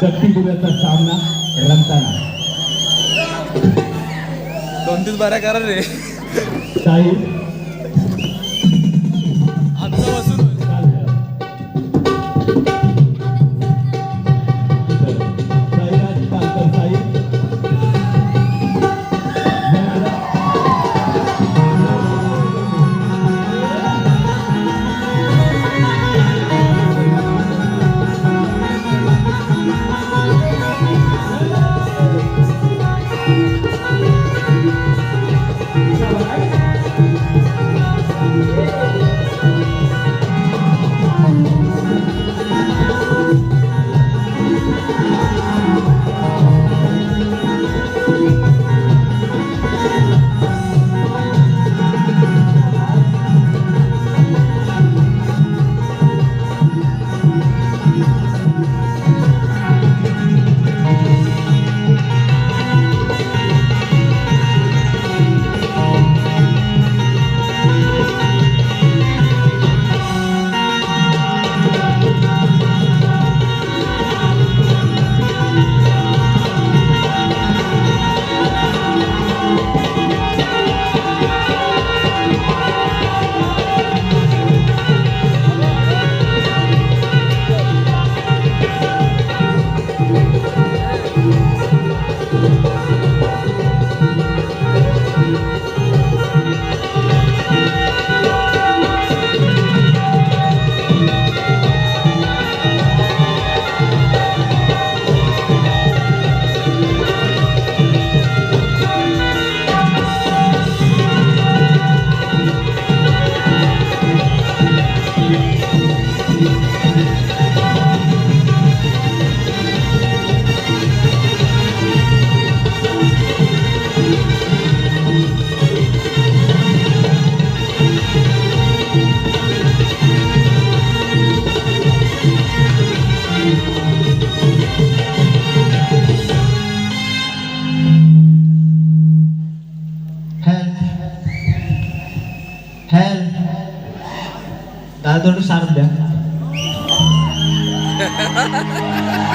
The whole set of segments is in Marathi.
शक्तीपुराचा सामना रंगताना दोन तीन बाऱ्या करा रे साहिल Halo, Sarda.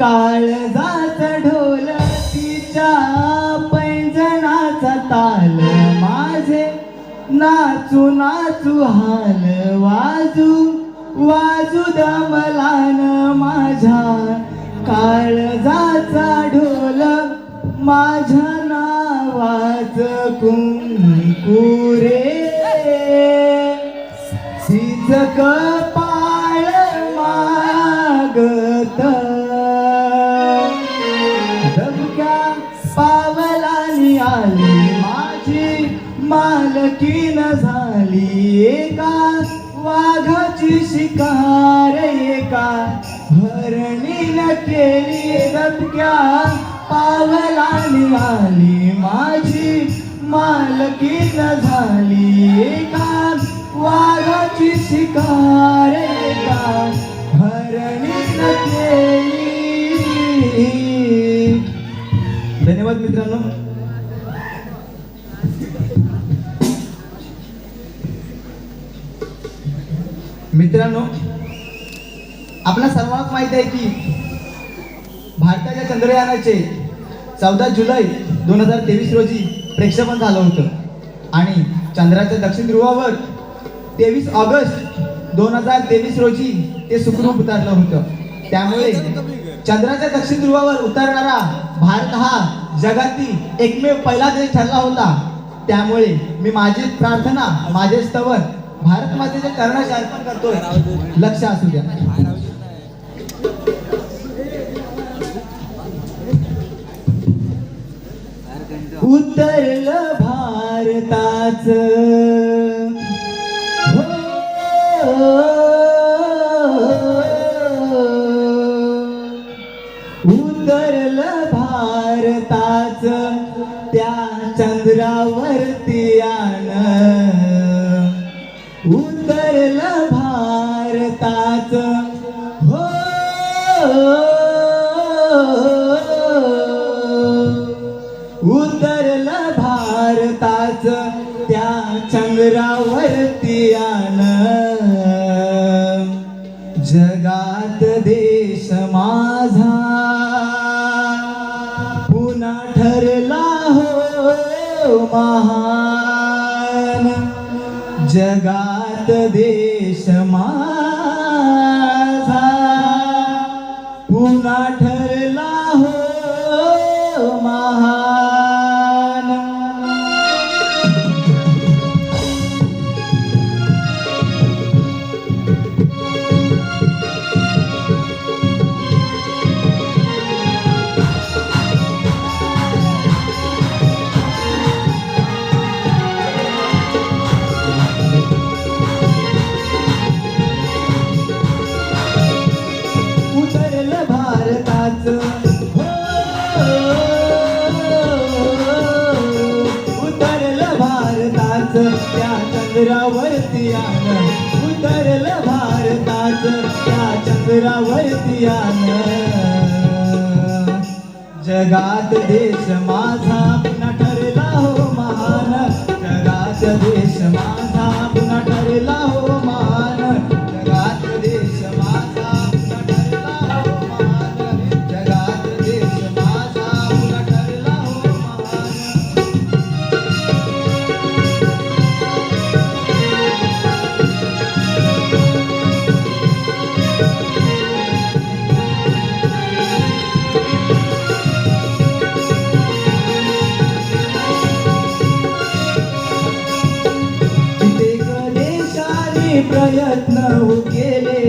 काळजाच ढोल तिच्या पैंजणाचा ताल. माझे नाचू नाचू हाल वाजू वाजू दमलान माझ्या. काळजाचा ढोल माझ्या नावाच कुंकुरे सिच कपा आली माझी मालकीन झाली एका वाघाची शिकार एका हरणीन केली दबक्या पावलानी आली माझी मालकीन झाली एका वाघाची शिकार एका हरणीन केली. धन्यवाद मित्रांनो. मित्रांनो आपल्या सर्वांना माहीत आहे की भारताच्या चंद्रयानाचे चौदा जुलै दोन हजार तेवीस रोजी प्रेक्षेपण झालं होतं. आणि चंद्राच्या दक्षिण ध्रुवावर तेवीस ऑगस्ट दोन हजार तेवीस रोजी ते सुखरूप उतरलं होतं. त्यामुळे चंद्राच्या दक्षिण ध्रुवावर उतरणारा भारत हा जगातील एकमेव पहिला देश ठरला होता. त्यामुळे मी माझी प्रार्थना माझे स्तवन भारत मातेच्या चरणाशी अर्पण करतोय. लक्ष असू द्या. उतरलं भारताच. हो, हो, हो. डोंगरावरती आण जगात देश माझा. पुन्हा ठरला हो महान. जगात देश माझा त्या चंद्रावरती आण जगात देश माझा ठरला हो महान. जगात देश माझा प्रयत्न हो केले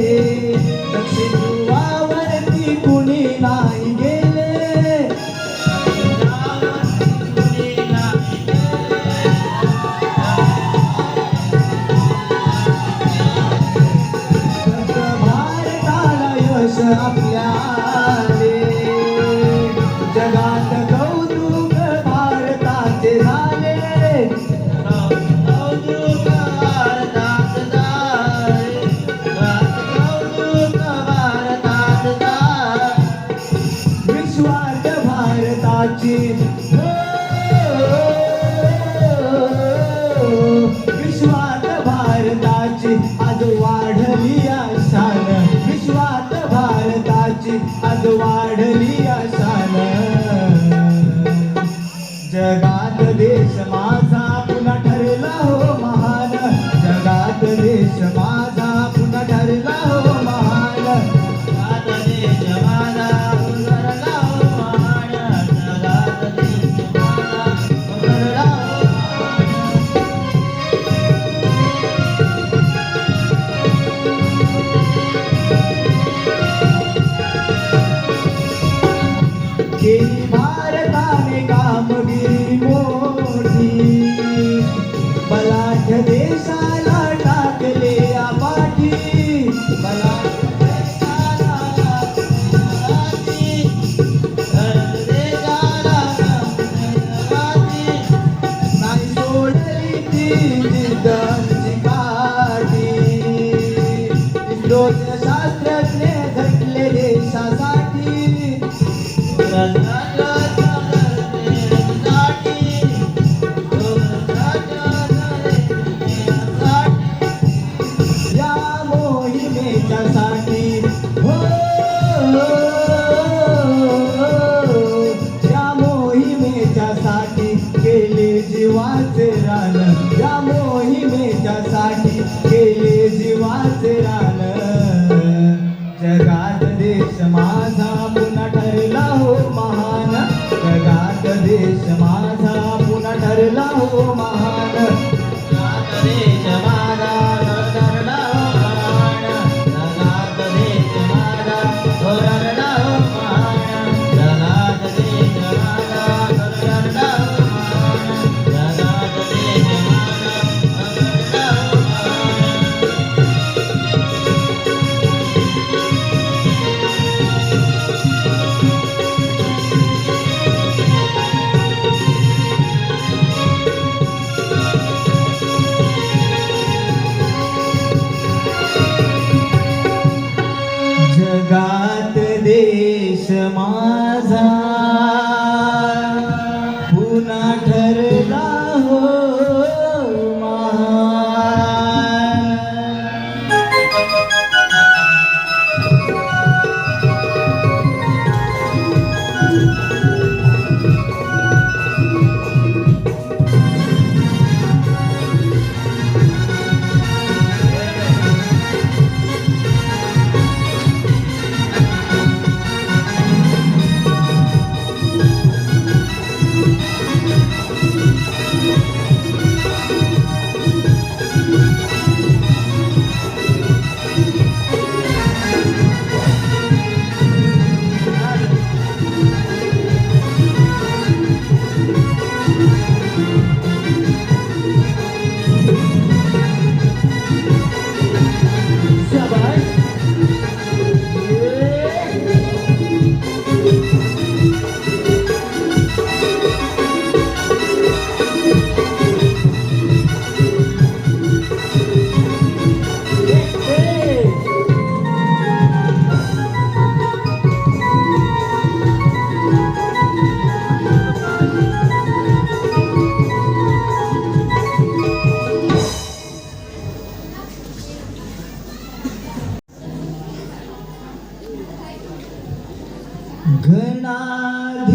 घनाधीश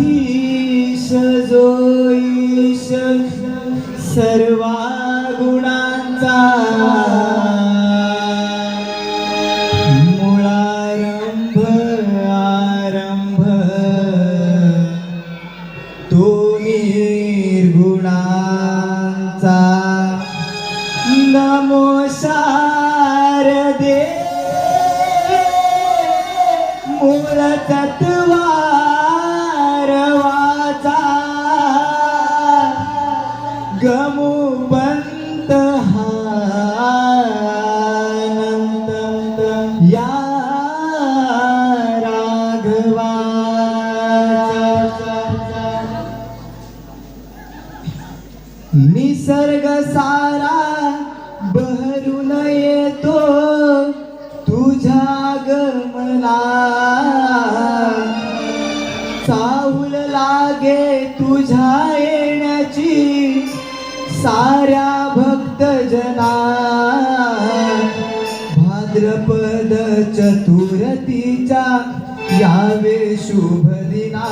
जोईश सर्वा kamu bantah भाद्रपद चतुरतीचा यावे शुभ दिना.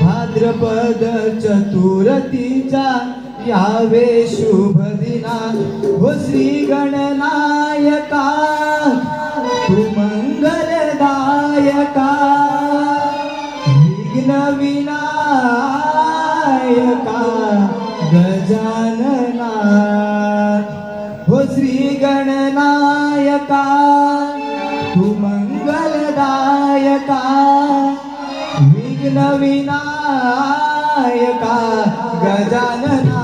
भाद्रपद चतुरतीचा यावे शुभ दिना. हो श्री गणनायका तू मंगलदायका विघ्न विनायका गजा दायका तू मंगल दायका विघ्न विनायका गजानना